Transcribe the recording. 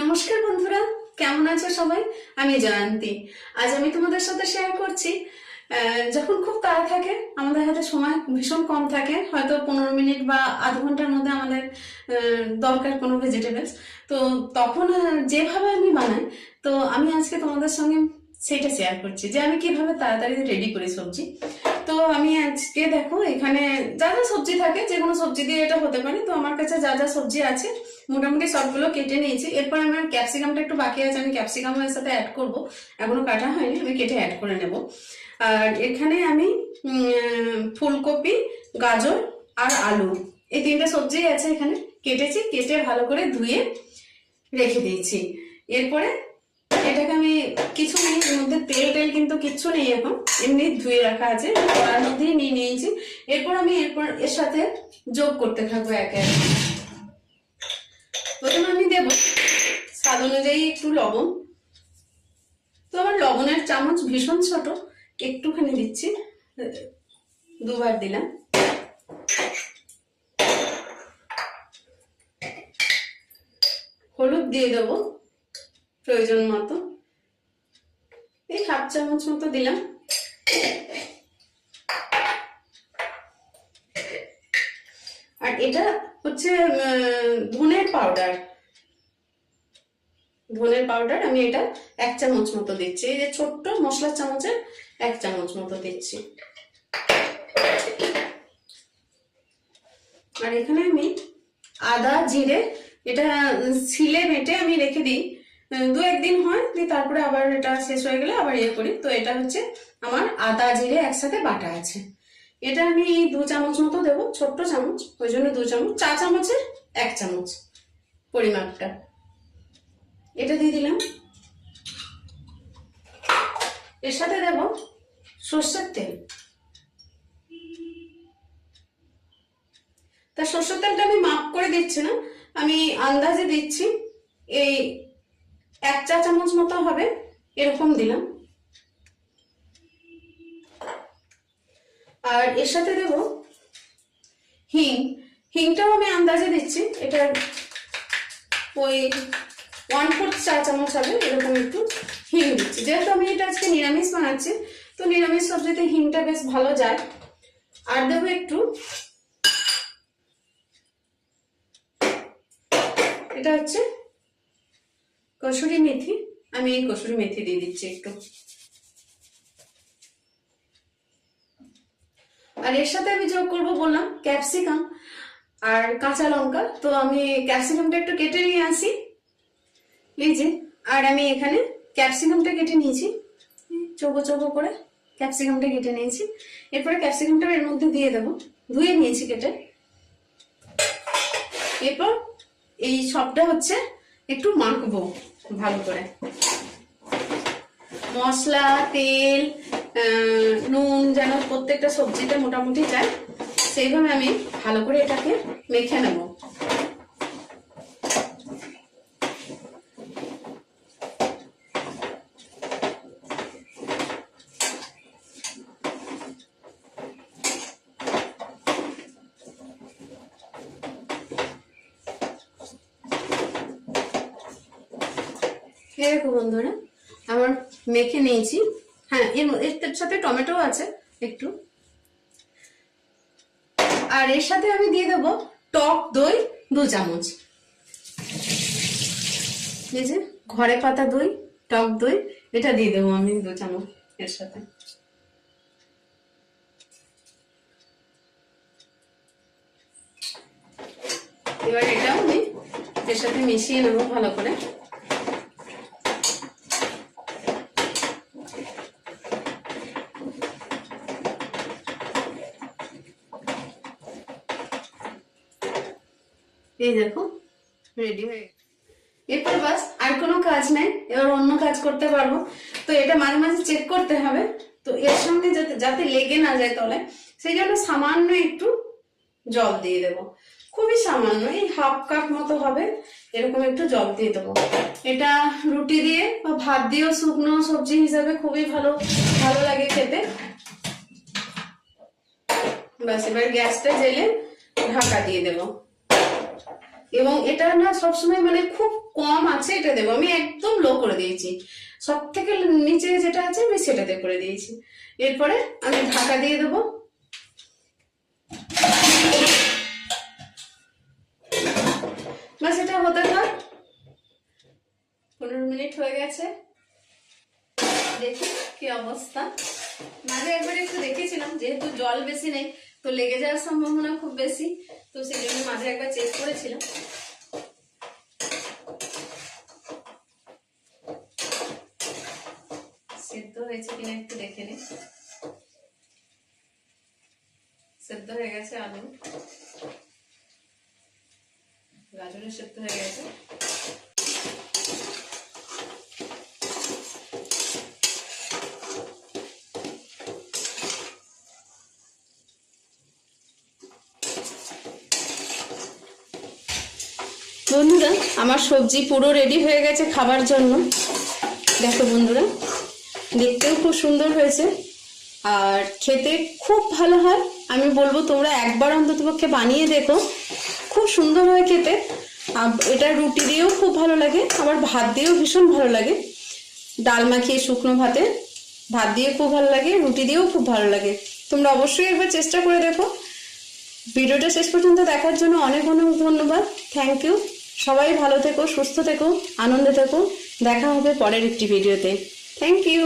নমস্কার বন্ধুরা, কেমন আছো সবাই? আমি জয়ন্তী। আজ আমি তোমাদের সাথে শেয়ার করছি যখন খুব তাড়া থাকে, আমাদের হাতে সময় ভীষণ কম থাকে, হয়তো পনেরো মিনিট বা আধ ঘণ্টার মধ্যে আমাদের দরকার কোনো ভেজিটেবলস তো তখন যেভাবে আমি বানাই, তো আমি আজকে তোমাদের সঙ্গে সেটা শেয়ার করছি যে আমি কীভাবে তাড়াতাড়ি রেডি করি সবজি। তো আমি আজকে দেখো, এখানে যা যা সবজি থাকে, যে কোনো সবজি দিয়ে এটা হতে পারে। তো আমার কাছে যা যা সবজি আছে, মোটামুটি সবগুলো কেটে নিয়েছি। এরপর আমার ক্যাপসিকামটা একটু বাকি আছে, আমি ক্যাপসিকাম এর সাথে অ্যাড করব। এখনও কাটা হয়নি, আমি কেটে অ্যাড করে নেব। আর এখানে আমি ফুলকপি, গাজর আর আলু, এই তিনটে সবজি আছে এখানে। কেটেছি, কেটে ভালো করে ধুয়ে রেখে দিয়েছি। এরপরে এটাকে আমি কিছু নেই মধ্যে তেল টেল কিন্তু কিচ্ছু নেই এখন। এমনি ধুয়ে রাখা আছে, কড়ার মধ্যেই নিয়ে নিয়েছি। এরপর আমি এরপর এর সাথে যোগ করতে থাকব একে একে। প্রথমে আমি দেব স্বাদ অনুযায়ী একটু লবণ। তো আমার লবণের চামচ ভীষণ ছোট, একটুখানি দিচ্ছি। দুবার দিলাম। হলুদ দিয়ে দেবো। প্রয়োজন মতো। এই হাফ চামচ মতো দিলাম। আর এটা হচ্ছে ধনের পাউডার ধনের পাউডার আমি এটা এক চামচ মতো দিচ্ছি। এই যে ছোট্ট মশলার চামচের এক চামচ মতো দিচ্ছি। আর এখানে আমি আদা, জিরে, এটা ছিলে বেটে আমি রেখে দিই। দু একদিন হয়, দিয়ে তারপরে আবার এটা শেষ হয়ে গেলে আবার ইয়ে করি। তো এটা হচ্ছে আমার আদা জিরে একসাথে বাটা আছে। এটা আমি দু চামচ মতো দেবো, ছোট্ট চামচ, ওই জন্য দু চামচ, চা চামচের এক চামচ পরিমাপটা। এটা দিয়ে দিলাম। এর সাথে দেব সর্ষের তেল। তা সর্ষের তেলটা আমি মাপ করে দিচ্ছি না, আমি আন্দাজে দিচ্ছি, এই এক চা চামচ মতো হবে, এরকম দিলাম। আর এর সাথে দেব হিং। হিংটাও আমি আন্দাজে দিচ্ছি, এটা ওই ওয়ান ফোর্থ চা চামচ হবে, এরকম একটু হিং দিচ্ছি। যেহেতু আমি এটা আজকে নিরামিষ বানাচ্ছি, তো নিরামিষ সবজিতে হিংটা বেশ ভালো যায়। আর দেবো একটু, এটা হচ্ছে কসুরি মেথি? আমি এই কসুরি মেথি দিয়ে দিচ্ছি একটু। আর এর সাথে আমি যোগ করব বললাম ক্যাপসিকাম আর কাঁচা লঙ্কা। তো আমি ক্যাপসিকামটা একটু কেটে নিয়ে আসি। এই যে আর আমি এখানে ক্যাপসিকামটা কেটে নিয়েছি। চৌকো চৌকো করে ক্যাপসিকামটা কেটে নিয়েছি। এরপরে ক্যাপসিকামটা এর মধ্যে দিয়ে দেবো। ধুয়ে নিয়েছি কেটে। এরপর এই সবটা হচ্ছে একটু মাখবো, ভালো করে। মশলা, তেল নুন যেন প্রত্যেকটা সবজিতে মোটামুটি যায়, সেইভাবে আমি ভালো করে এটাকে মেখে নেব। দেখো বন্ধুরা। আমার মেখে নিয়েছি। হ্যাঁ এর সাথে টমেটো আছে একটু। আর এর সাথে আমি দিয়ে দেবো টক দই দু চামচ। এই যে ঘরে পাতা দই, টক দই, এটা দিয়ে দেবো আমি দু চামচ এর সাথে। এবার এটাও আমি এর সাথে মিশিয়ে নেব ভালো করে। এই দেখো রেডি হয়ে। এরপর বাস, আর কোনো কাজ নেই, এবার অন্য কাজ করতে পারব। তো এটা মাঝে মাঝে চেক করতে হবে। তো এর সঙ্গে যাতে যাতে লেগে না যায় তলায়, সেই জন্য সামান্য একটু জল দিয়ে দেবো। খুবই সামান্য, এই হাফ কাপ মতো হবে, এরকম একটু জল দিয়ে দেবো। এটা রুটি দিয়ে বা ভাত দিয়েও শুকনো সবজি হিসাবে খুবই ভালো ভালো লাগে খেতে। ব্যাস এবার গ্যাসটা জেলে ঢাকা দিয়ে দেবো। এবং এটা না সবসময় মানে খুব কম আছে, এটা দেবো। আমি একদম লো করে দিয়েছি। সব থেকে নিচে যেটা আছে, আমি সেটাতে করে দিয়েছি। এরপরে আমি ঢাকা দিয়ে দেবো। বাস, এটা হতে থাক। পনেরো মিনিট হয়ে গেছে। দেখি কি অবস্থা। মাঝে একবার একটু দেখেছিলাম, যেহেতু জল বেশি নেই তো লেগে যাওয়ার সম্ভাবনা খুব বেশি, তো সেই জন্য মাঝে একবার চেক করেছিলাম। সেদ্ধ হয়েছে কিনা একটু দেখে নি সেদ্ধ হয়ে গেছে আলু। গাজরের সেদ্ধ হয়ে গেছে। বন্ধুরা, আমার সবজি পুরো রেডি হয়ে গেছে খাবার জন্য। দেখো বন্ধুরা, দেখতেও খুব সুন্দর হয়েছে। আর খেতে খুব ভালো হয়। আমি বলব তোমরা একবার অন্ততপক্ষে বানিয়ে দেখো। খুব সুন্দর হয় খেতে। এটা রুটি দিয়েও খুব ভালো লাগে, আবার ভাত দিয়েও ভীষণ ভালো লাগে। ডাল মাখিয়ে শুকনো ভাতে, ভাত দিয়ে খুব ভালো লাগে, রুটি দিয়েও খুব ভালো লাগে। তোমরা অবশ্যই একবার চেষ্টা করে দেখো। ভিডিওটা শেষ পর্যন্ত দেখার জন্য অনেক অনেক ধন্যবাদ। থ্যাংক ইউ সবাই ভালো থেকো সুস্থ থেকো আনন্দে থেকো। দেখা হবে পরের একটি ভিডিওতে। Thank you